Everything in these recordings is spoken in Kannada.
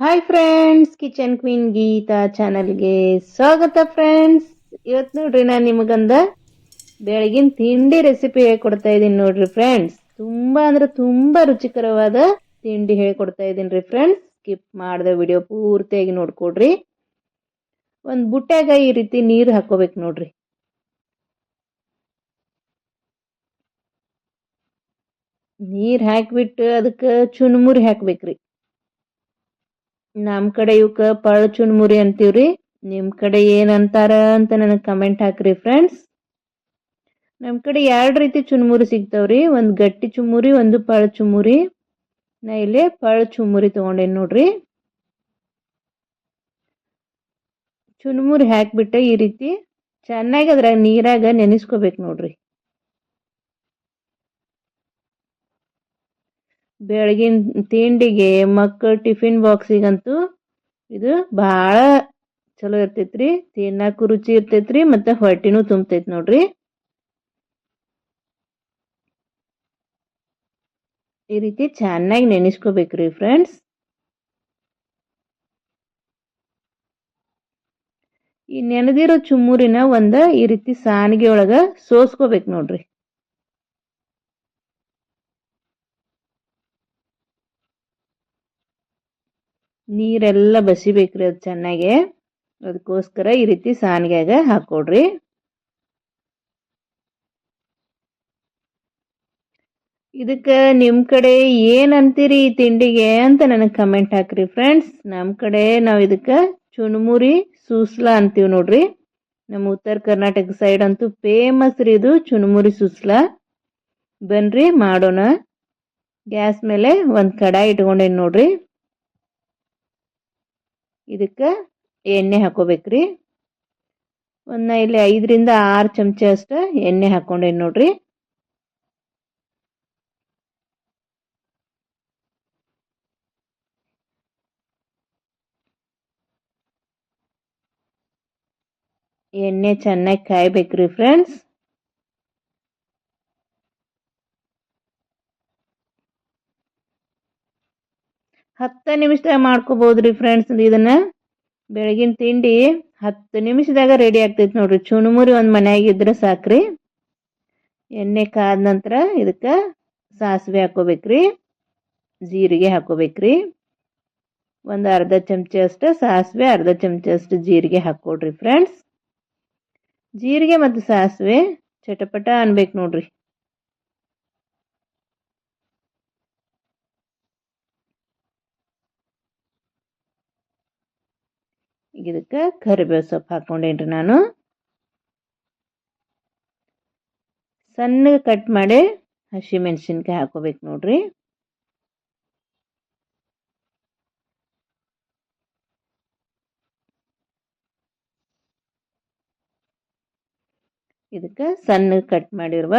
Hi friends kitchen queen Geeta ಚಾನಲ್ಗೆ ಸ್ವಾಗತ ಫ್ರೆಂಡ್ಸ್ ಇವತ್ತು ನೋಡ್ರಿ ನಾನು ನಿಮಗಂದ ಬೆಳಗಿನ ತಿಂಡಿ ರೆಸಿಪಿ ಹೇಳ್ಕೊಡ್ತಾ ಇದ್ದೀನಿ ನೋಡ್ರಿ ಫ್ರೆಂಡ್ಸ್ ತುಂಬಾ ಅಂದ್ರೆ ತುಂಬಾ ರುಚಿಕರವಾದ ತಿಂಡಿ ಹೇಳ್ಕೊಡ್ತಾ ಇದ್ದೀನಿ ರೀ ಫ್ರೆಂಡ್ಸ್ ಸ್ಕಿಪ್ ಮಾಡಿದ ವಿಡಿಯೋ ಪೂರ್ತಿಯಾಗಿ ನೋಡ್ಕೊಡ್ರಿ. ಒಂದು ಬುಟ್ಟ್ಯಾಗ ಈ ರೀತಿ ನೀರು ಹಾಕೋಬೇಕು ನೋಡ್ರಿ. ನೀರು ಹಾಕಿಬಿಟ್ಟು ಅದಕ್ಕೆ ಚುನ್ಮುರಿ ಹಾಕ್ಬೇಕ್ರಿ. ನಮ್ಮ ಕಡೆ ಇವಕ್ಕೆ ಪಳ ಚುನ್ಮುರಿ ಅಂತೀವ್ರಿ. ನಿಮ್ಮ ಕಡೆ ಏನಂತಾರ ಅಂತ ನನಗೆ ಕಮೆಂಟ್ ಹಾಕ್ರಿ ಫ್ರೆಂಡ್ಸ್ ನಮ್ಮ ಕಡೆ ಎರಡು ರೀತಿ ಚುನ್ಮುರಿ ಸಿಗ್ತಾವ್ರಿ. ಒಂದು ಗಟ್ಟಿ ಚುಮ್ಮುರಿ ಒಂದು ಪಳ ಚುಮ್ಮುರಿ ನಾ ಇಲ್ಲಿ ಪಳ ಚುಮ್ಮುರಿ ತೊಗೊಂಡೇನಿ ನೋಡ್ರಿ. ಚುನ್ಮುರಿ ಹಾಕಿಬಿಟ್ಟು ಈ ರೀತಿ ಚೆನ್ನಾಗಿ ಅದ್ರಾಗ ನೀರಾಗ ನೆನೆಸ್ಕೋಬೇಕು ನೋಡ್ರಿ. ಬೆಳಗಿನ ತಿಂಡಿಗೆ ಮಕ್ಕಳ ಟಿಫಿನ್ ಬಾಕ್ಸಿಗಂತೂ ಇದು ಭಾಳ ಚಲೋ ಇರ್ತೈತ್ರಿ. ತಿನ್ನಕ್ಕೂ ರುಚಿ ಇರ್ತೈತ್ರಿ ಮತ್ತು ಹೊಟ್ಟೆನೂ ತುಂಬ್ತೈತೆ ನೋಡ್ರಿ. ಈ ರೀತಿ ಚೆನ್ನಾಗಿ ನೆನೆಸ್ಕೋಬೇಕ್ರಿ ಫ್ರೆಂಡ್ಸ್. ಈ ನೆನೆದಿರೋ ಚುಮ್ಮುರಿನ ಒಂದು ಈ ರೀತಿ ಸಾನಿಗೆ ಒಳಗೆ ಸೋಸ್ಕೋಬೇಕು ನೋಡ್ರಿ. ನೀರೆಲ್ಲ ಬಸಿಬೇಕ್ರಿ ಅದು ಚೆನ್ನಾಗೆ. ಅದಕ್ಕೋಸ್ಕರ ಈ ರೀತಿ ಸಾನಿಗೆಗೆ ಹಾಕ್ಕೊಡ್ರಿ ಇದಕ್ಕೆ ನಿಮ್ಮ ಕಡೆ ಏನು ಅಂತೀರಿ ಈ ತಿಂಡಿಗೆ ಅಂತ ನನಗೆ ಕಮೆಂಟ್ ಹಾಕ್ರಿ ಫ್ರೆಂಡ್ಸ್ ನಮ್ಮ ಕಡೆ ನಾವು ಇದಕ್ಕೆ ಚುಣಮುರಿ, ಸೂಸ್ಲಾ ಅಂತೀವಿ ನೋಡ್ರಿ. ನಮ್ಮ ಉತ್ತರ ಕರ್ನಾಟಕ ಸೈಡ್ ಅಂತೂ ಫೇಮಸ್ ರೀ ಇದು ಚುಣಮುರಿ, ಸೂಸ್ಲಾ. ಬನ್ರಿ ಮಾಡೋಣ. ಗ್ಯಾಸ್ ಮೇಲೆ ಒಂದು ಕಡಾಯಿ ಇಟ್ಕೊಂಡೇನಿ ನೋಡ್ರಿ. ಇದಕ್ಕೆ ಎಣ್ಣೆ ಹಾಕೋಬೇಕ್ರಿ. ಒಂದು ಇಲ್ಲಿ ಐದರಿಂದ ಆರು ಚಮಚ ಅಷ್ಟು ಎಣ್ಣೆ ಹಾಕೊಂಡೇನಿ ನೋಡ್ರಿ. ಎಣ್ಣೆ ಚೆನ್ನಾಗಿ ಕಾಯ್ಬೇಕ್ರಿ ಫ್ರೆಂಡ್ಸ್ ಹತ್ತು ನಿಮಿಷದಾಗ ಮಾಡ್ಕೋಬೋದ್ರಿ ಫ್ರೆಂಡ್ಸ್ ಇದನ್ನ. ಬೆಳಗಿನ ತಿಂಡಿ ಹತ್ತು ನಿಮಿಷದಾಗ ರೆಡಿ ಆಗ್ತೈತೆ ನೋಡ್ರಿ. ಚುಣುಮುರಿ ಒಂದು ಮನ್ಯಾಗ ಇದ್ರೆ ಸಾಕ್ರಿ. ಎಣ್ಣೆ ಕಾದ ನಂತರ ಇದಕ್ಕೆ ಸಾಸಿವೆ ಹಾಕೋಬೇಕ್ರಿ. ಜೀರಿಗೆ ಹಾಕೋಬೇಕ್ರಿ. ಒಂದು ಅರ್ಧ ಚಮಚ ಅಷ್ಟು ಸಾಸಿವೆ, ಅರ್ಧ ಚಮಚ ಅಷ್ಟು ಜೀರಿಗೆ ಹಾಕ್ಕೊಡ್ರಿ ಫ್ರೆಂಡ್ಸ್ ಜೀರಿಗೆ ಮತ್ತು ಸಾಸಿವೆ ಚಟಪಟ ಅನ್ಬೇಕು ನೋಡ್ರಿ. ಇದಕ್ಕೆ ಕರಿಬೇವು ಸೊಪ್ಪು ಹಾಕ್ಕೊಂಡೇನ್ರಿ ನಾನು. ಸಣ್ಣಗೆ ಕಟ್ ಮಾಡಿ ಹಸಿ ಮೆಣಸಿನ್ಕಾಯಿ ಹಾಕೋಬೇಕು ನೋಡ್ರಿ. ಇದಕ್ಕೆ ಸಣ್ಣಗೆ ಕಟ್ ಮಾಡಿರುವ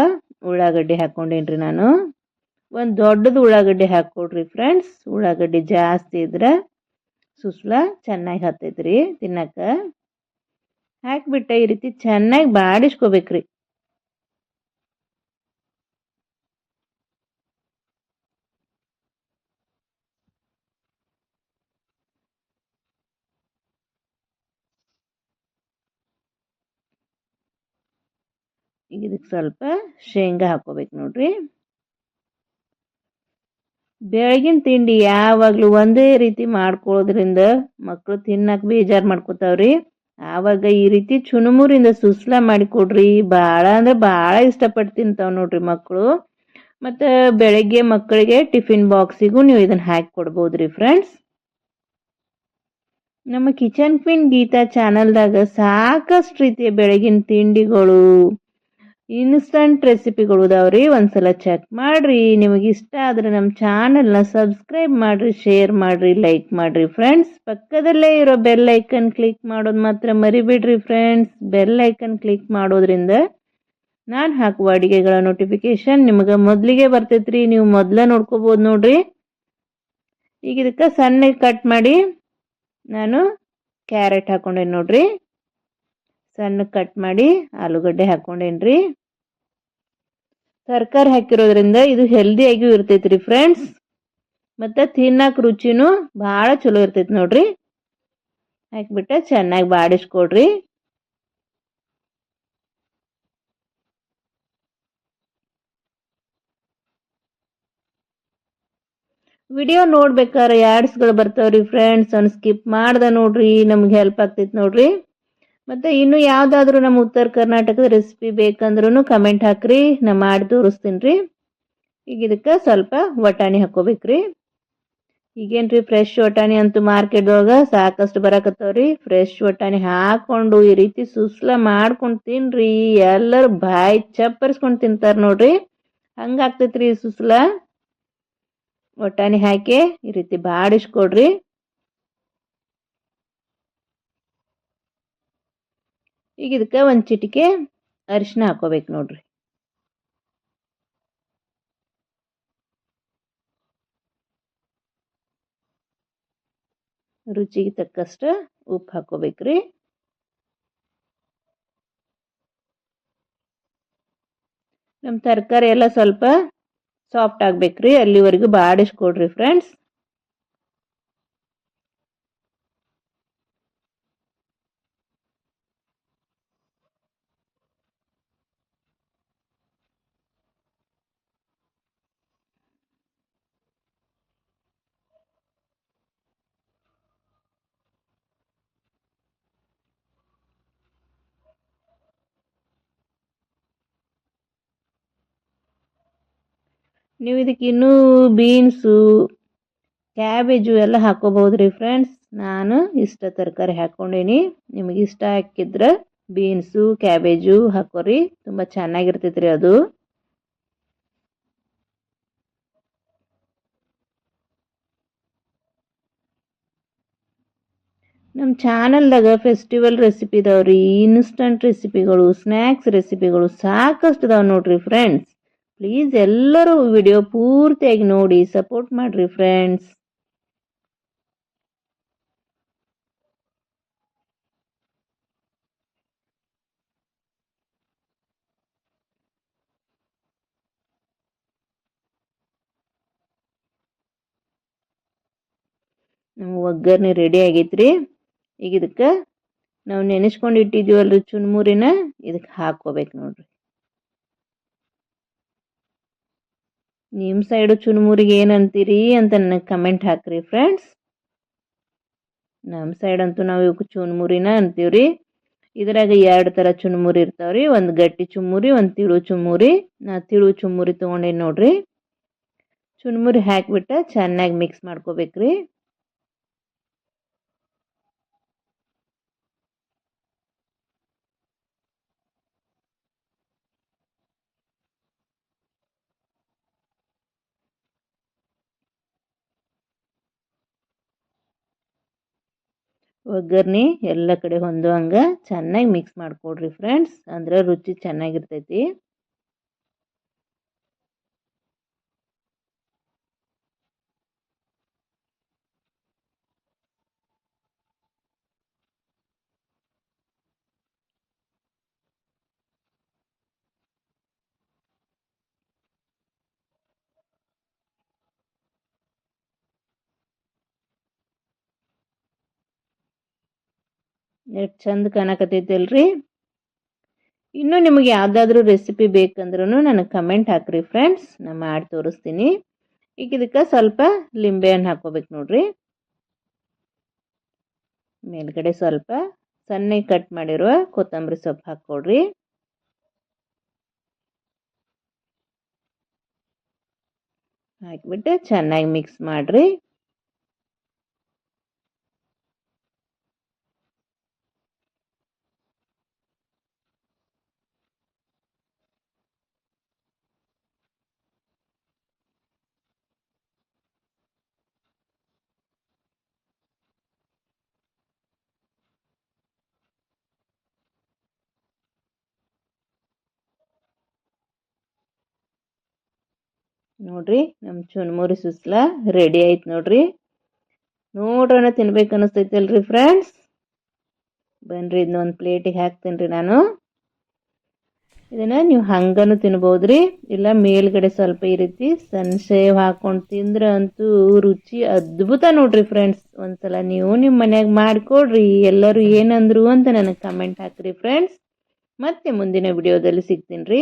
ಉಳ್ಳಾಗಡ್ಡಿ ಹಾಕ್ಕೊಂಡೇನ್ರಿ ನಾನು. ಒಂದು ದೊಡ್ಡದು ಉಳ್ಳಾಗಡ್ಡಿ ಹಾಕ್ಕೊಡ್ರಿ ಫ್ರೆಂಡ್ಸ್ ಉಳ್ಳಾಗಡ್ಡಿ ಜಾಸ್ತಿ ಇದ್ರೆ ಸುಸ್ಲ, ಚೆನ್ನಾಗಿ ಹತ್ತೈತ್ರಿ ತಿನ್ನಕ್ಕ ಹಾಕಿಬಿಟ್ಟೆ ಈ ರೀತಿ ಚೆನ್ನಾಗಿ ಬಾಡಿಸ್ಕೋಬೇಕ್ರಿ. ಈಗ ಇದಕ್ಕೆ ಸ್ವಲ್ಪ ಶೇಂಗಾ ಹಾಕೋಬೇಕು ನೋಡ್ರಿ. ಬೆಳಗಿನ ತಿಂಡಿ ಯಾವಾಗಲೂ ಒಂದೇ ರೀತಿ ಮಾಡ್ಕೊಳ್ಳೋದ್ರಿಂದ ಮಕ್ಕಳು ತಿನ್ನಕ್ಕೆ ಬೇಜಾರು ಮಾಡ್ಕೋತಾವ್ರಿ. ಆವಾಗ ಈ ರೀತಿ ಚುನುಮುರಿಂದ ಸುಸ್ಲ ಮಾಡಿಕೊಡ್ರಿ ಭಾಳ ಅಂದ್ರೆ ಭಾಳ ಇಷ್ಟಪಟ್ಟು ತಿಂತಾವೆ ನೋಡ್ರಿ ಮಕ್ಕಳು ಮತ್ತು ಬೆಳಗ್ಗೆ ಮಕ್ಕಳಿಗೆ ಟಿಫಿನ್ ಬಾಕ್ಸಿಗೂ ನೀವು ಇದನ್ನು ಹಾಕಿ ಕೊಡ್ಬೋದು ಫ್ರೆಂಡ್ಸ್. ನಮ್ಮ ಕಿಚನ್ ಕ್ವೀನ್ ಗೀತಾ ಚಾನಲ್ದಾಗ ಸಾಕಷ್ಟು ರೀತಿಯ ಬೆಳಗಿನ ತಿಂಡಿಗಳು. ಇನ್ಸ್ಟಂಟ್ ರೆಸಿಪಿಗಳು ಇದಾವ್ರಿ ಒಂದ್ಸಲ ಚೆಕ್ ಮಾಡ್ರಿ. ನಿಮಗೆ ಇಷ್ಟ ಆದ್ರೆ ನಮ್ಮ ಚಾನಲ್ನ ಸಬ್ಸ್ಕ್ರೈಬ್ ಮಾಡಿರಿ ಶೇರ್ ಮಾಡಿರಿ ಲೈಕ್ ಮಾಡಿರಿ ಫ್ರೆಂಡ್ಸ್ ಪಕ್ಕದಲ್ಲೇ ಇರೋ ಬೆಲ್ ಐಕನ್ ಕ್ಲಿಕ್ ಮಾಡೋದು ಮಾತ್ರ ಮರಿಬಿಡ್ರಿ ಫ್ರೆಂಡ್ಸ್ ಬೆಲ್ ಐಕನ್ ಕ್ಲಿಕ್ ಮಾಡೋದ್ರಿಂದ ನಾನು ಹಾಕುವ ಅಡಿಗೆಗಳ ನೋಟಿಫಿಕೇಶನ್ ನಿಮಗೆ ಮೊದಲಿಗೆ ಬರ್ತೈತ್ರಿ. ನೀವು ಮೊದಲ ನೋಡ್ಕೋಬೋದು ನೋಡ್ರಿ. ಈಗ ಇದಕ್ಕೆ ಸಣ್ಣಗೆ ಕಟ್ ಮಾಡಿ ನಾನು ಕ್ಯಾರೆಟ್ ಹಾಕೊಂಡೇನಿ ನೋಡ್ರಿ. ಸಣ್ಣ ಕಟ್ ಮಾಡಿ ಆಲೂಗಡ್ಡೆ ಹಾಕೊಂಡೇನ್ರಿ. ತರಕಾರಿ ಹಾಕಿರೋದ್ರಿಂದ ಇದು ಹೆಲ್ದಿಯಾಗಿಯೂ ಇರ್ತೈತ್ರಿ ಫ್ರೆಂಡ್ಸ್ ಮತ್ತು ತಿನ್ನಕ್ಕೆ ರುಚಿನೂ ಭಾಳ ಚಲೋ ಇರ್ತೈತಿ ನೋಡ್ರಿ. ಹಾಕಿಬಿಟ್ಟ ಚೆನ್ನಾಗಿ ಬಾಡಿಸ್ಕೊಡ್ರಿ. ವಿಡಿಯೋ ನೋಡ್ಬೇಕಾದ್ರೆ ಯಾಡ್ಸ್ಗಳು ಬರ್ತಾವ್ರಿ ಫ್ರೆಂಡ್ಸ್ ಅನ್ ಸ್ಕಿಪ್ ಮಾಡ್ದೆ ನೋಡ್ರಿ, ನಮ್ಗೆ ಹೆಲ್ಪ್ ಆಗ್ತೈತಿ ನೋಡ್ರಿ. ಮತ್ತು ಇನ್ನು ಯಾವುದಾದ್ರೂ ನಮ್ಮ ಉತ್ತರ ಕರ್ನಾಟಕದ ರೆಸಿಪಿ ಬೇಕಂದ್ರೂ ಕಮೆಂಟ್ ಹಾಕ್ರಿ. ನಾ ಮಾಡಿ ತೋರಿಸ್ತೀನಿ ರೀ ಈಗ ಇದಕ್ಕೆ ಸ್ವಲ್ಪ ವಟಾಣಿ ಹಾಕೋಬೇಕ್ರಿ. ಈಗೇನ್ರಿ ಫ್ರೆಶ್ ವಟಾಣಿ ಅಂತೂ ಮಾರ್ಕೆಟ್ದೊಳಗೆ ಸಾಕಷ್ಟು ಬರಾಕತ್ತವ್ರಿ. ಫ್ರೆಶ್ ವಟಾಣಿ ಹಾಕೊಂಡು ಈ ರೀತಿ ಸುಸ್ಲ ಮಾಡ್ಕೊಂಡು ತಿನ್ರಿ. ಎಲ್ಲರೂ ಬಾಯಿ ಚಪ್ಪರಿಸ್ಕೊಂಡು ತಿಂತಾರೆ ನೋಡ್ರಿ. ಹಂಗಾಗ್ತೈತ್ರಿ ಸುಸ್ಲ. ವಟಾಣಿ ಹಾಕಿ ಈ ರೀತಿ ಬಾಡಿಸ್ಕೊಡ್ರಿ. ಈಗ ಇದಕ್ಕೆ ಒಂದು ಚಿಟಿಕೆ ಅರಿಶಿನ ಹಾಕೋಬೇಕು ನೋಡ್ರಿ. ರುಚಿಗೆ ತಕ್ಕಷ್ಟು ಉಪ್ಪು ಹಾಕೋಬೇಕ್ರಿ. ನಮ್ಮ ತರಕಾರಿ ಎಲ್ಲ ಸ್ವಲ್ಪ ಸಾಫ್ಟ್ ಆಗ್ಬೇಕ್ರಿ, ಅಲ್ಲಿವರೆಗೂ ಬಾಡಿಸ್ಕೊಡ್ರಿ ಫ್ರೆಂಡ್ಸ್ ನೀವು ಇದಕ್ಕೆ ಇನ್ನೂ ಬೀನ್ಸು, ಕ್ಯಾಬೇಜು ಎಲ್ಲ ಹಾಕೋಬಹುದು ರೀ ಫ್ರೆಂಡ್ಸ್ ನಾನು ಇಷ್ಟ ತರಕಾರಿ ಹಾಕ್ಕೊಂಡೀನಿ. ನಿಮಗೆ ಇಷ್ಟ ಹಾಕಿದ್ರೆ ಬೀನ್ಸು, ಕ್ಯಾಬೇಜು ಹಾಕೋರಿ. ತುಂಬ ಚೆನ್ನಾಗಿರ್ತೈತೆ ರೀ ಅದು. ನಮ್ಮ ಚಾನಲ್ದಾಗ ಫೆಸ್ಟಿವಲ್ ರೆಸಿಪಿ ಇದಾವ್ರಿ. ಇನ್ಸ್ಟಂಟ್ ರೆಸಿಪಿಗಳು ಸ್ನ್ಯಾಕ್ಸ್ ರೆಸಿಪಿಗಳು ಸಾಕಷ್ಟು ಇದಾವೆ ನೋಡ್ರಿ ಫ್ರೆಂಡ್ಸ್ ಪ್ಲೀಸ್ ಎಲ್ಲರೂ ವಿಡಿಯೋ ಪೂರ್ತಿಯಾಗಿ ನೋಡಿ ಸಪೋರ್ಟ್ ಮಾಡಿರಿ ಫ್ರೆಂಡ್ಸ್ ನಮ್ಮ ಒಗ್ಗರಣೆ ರೆಡಿ ಆಗೈತ್ರಿ. ಈಗ ಇದಕ್ಕೆ ನಾವು ನೆನೆಸ್ಕೊಂಡು ಇಟ್ಟಿದ್ದೀವಲ್ರಿ ಚುನ್ಮುರಿನ ಇದಕ್ಕೆ ಹಾಕ್ಕೋಬೇಕು ನೋಡ್ರಿ. ನಿಮ್ಮ ಸೈಡು ಚುನುಮುರಿಗೆ ಏನಂತೀರಿ ಅಂತ ನನಗೆ ಕಮೆಂಟ್ ಹಾಕ್ರಿ ಫ್ರೆಂಡ್ಸ್ ನಮ್ಮ ಸೈಡ್ ಅಂತೂ ನಾವು ಇವಕ್ಕೆ ಚುನ್ಮುರಿನ ಅಂತೀವ್ರಿ. ಇದ್ರಾಗ ಎರಡು ಥರ ಚುನ್ಮುರಿ ಇರ್ತಾವ್ರಿ. ಒಂದು ಗಟ್ಟಿ ಚುಮ್ಮುರಿ ಒಂದು ತಿಳು ಚುಮ್ಮುರಿ ನಾ ತಿಳು ಚುಮ್ಮುರಿ ತೊಗೊಂಡೇನಿ ನೋಡ್ರಿ. ಚುನ್ಮುರಿ ಹಾಕಿಬಿಟ್ಟು ಚೆನ್ನಾಗಿ ಮಿಕ್ಸ್ ಮಾಡ್ಕೋಬೇಕ್ರಿ. ಒಗ್ಗರ್ಣೆ ಎಲ್ಲ ಕಡೆ ಹೊಂದುವಂಗೆ ಚೆನ್ನಾಗಿ ಮಿಕ್ಸ್ ಮಾಡಿಕೊಡ್ರಿ ಫ್ರೆಂಡ್ಸ್ ಅಂದರೆ ರುಚಿ ಚೆನ್ನಾಗಿರ್ತೈತಿ. ಎಷ್ಟು ಚಂದ ಕಾಣಕತ್ತೈತಲ್ರಿ? ಇನ್ನು ನಿಮಗೆ ಯಾವುದಾದ್ರೂ ರೆಸಿಪಿ ಬೇಕಂದ್ರೂ ನನಗೆ ಕಮೆಂಟ್ ಹಾಕ್ರಿ ಫ್ರೆಂಡ್ಸ್ ನಾನು ಮಾಡಿ ತೋರಿಸ್ತೀನಿ. ಈಗ ಇದಕ್ಕೆ ಸ್ವಲ್ಪ ಲಿಂಬೆ ಹಣ್ಣು ಹಾಕೋಬೇಕು ನೋಡ್ರಿ. ಮೇಲ್ಗಡೆ ಸ್ವಲ್ಪ ಸಣ್ಣಗೆ ಕಟ್ ಮಾಡಿರುವ ಕೊತ್ತಂಬರಿ ಸೊಪ್ಪು ಹಾಕ್ಕೊಡ್ರಿ. ಹಾಕಿಬಿಟ್ಟು ಚೆನ್ನಾಗಿ ಮಿಕ್ಸ್ ಮಾಡಿರಿ. ನೋಡ್ರಿ ನಮ್ಮ ಚುನ್ಮುರಿ ಸುಸ್ಲ ರೆಡಿ ಆಯ್ತು ನೋಡ್ರಿ. ನೋಡ್ರಣ ತಿನ್ಬೇಕು ಅನಿಸ್ತೈತಲ್ರಿ ಫ್ರೆಂಡ್ಸ್ ಬನ್ರಿ ಇದನ್ನೊಂದು ಪ್ಲೇಟಿಗೆ ಹಾಕ್ತೀನಿ ರೀ ನಾನು. ಇದನ್ನ ನೀವು ಹಂಗನು ತಿನ್ಬೋದ್ರಿ. ಇಲ್ಲ ಮೇಲ್ಗಡೆ ಸ್ವಲ್ಪ ಈ ರೀತಿ ಸೇವ್ ಹಾಕೊಂಡು ತಿಂದ್ರ ಅಂತೂ ರುಚಿ ಅದ್ಭುತ ನೋಡ್ರಿ ಫ್ರೆಂಡ್ಸ್ ಒಂದ್ಸಲ ನೀವು ನಿಮ್ಮ ಮನ್ಯಾಗ ಮಾಡ್ಕೊಡ್ರಿ. ಎಲ್ಲರೂ ಏನಂದ್ರು ಅಂತ ನನಗೆ ಕಮೆಂಟ್ ಹಾಕ್ರಿ ಫ್ರೆಂಡ್ಸ್ ಮತ್ತೆ ಮುಂದಿನ ವಿಡಿಯೋದಲ್ಲಿ ಸಿಗ್ತೀನಿ ರೀ.